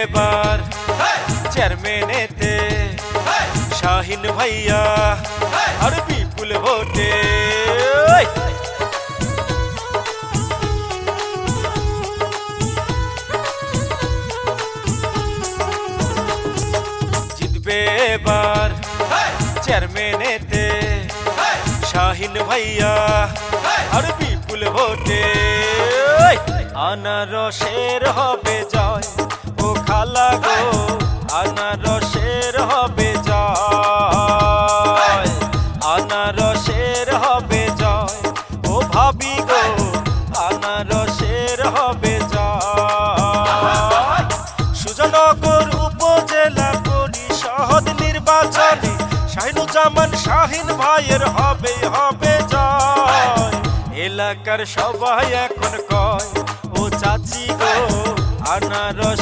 এবার চেয়ারম্যানেতে শাহিন ভাইয়া আর বিপুল ভোটে! জিতবে এবার চেয়ারম্যানেতে শাহিন ভাইয়া আর বিপুল ভোটে। আনারসের হবে জয় আনারসের হবে জয়। ও ভাবি গো, আনারসের হবে জয়। সুজনগর উপজেলা পরিষদ নির্বাচনে শাহিনুজ্জামান শাহিন ভাইয়ের হবে হবে জয়। এলাকার সবাই এখন কয়, ও চাচি গো আনারসের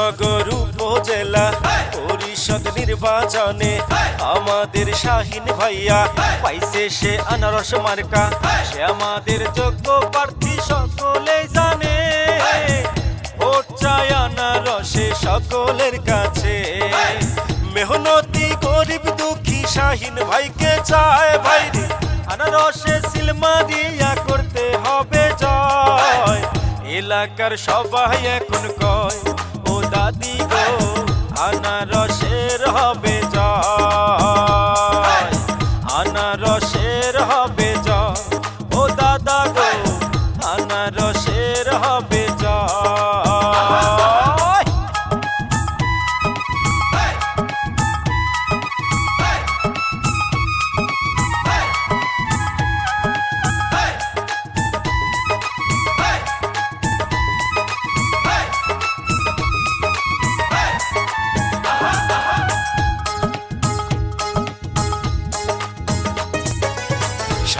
সুজনগর উপজেলা পরিষদ নির্বাচনে আমাদের শাহিন ভাইয়া পাইছে সে আনারস মার্কা। সে আমাদের যোগ্য প্রার্থী সকলে জানে। ভোট আনারসে সকলের কাছে। মেহনতি গরিব দুঃখী শাহিন ভাইকে চায় ভাইরে আনারসে সিলমারিয়া করতে হবে জয়। এলাকার সবাই এখন কয় দাদি গো আনারসের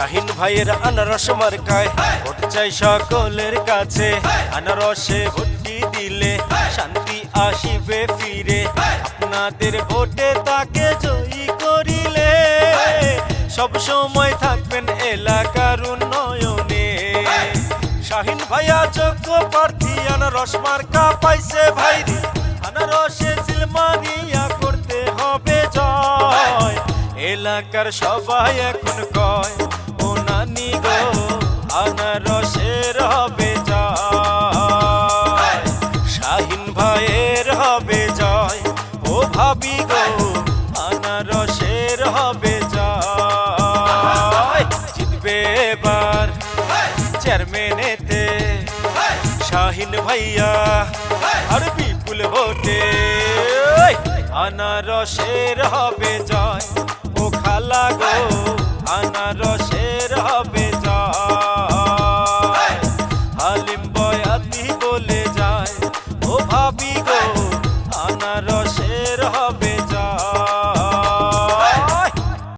শাহিন ভাইয়ের আনারস মার্কায় ভোট চাই সকলের কাছে। আনারসে ভোটটি দিলে শান্তি আসিবে ফিরে। আপনাদের ভোটে তাকে জয়ী করিলে সব সময় থাকবেন এলাকার উন্নয়নে। শাহিন ভাইয়া যোগ্য প্রার্থী আনারস মার্কা পাইছে ভাই। আনারসে সিলমারিয়া করতে হবে জয়। এলাকার সবাই এখন কয় আনারসের হবে জয়। শাহিন ভাইয়ের হবে জয়। ও ভাবি গো, আনারসের হবে জয়। জিতবে এবার চেয়ারম্যানেতে শাহিন ভাইয়া আর বিপুল ভোটে। আনারসের হবে জয়। ও খালা গো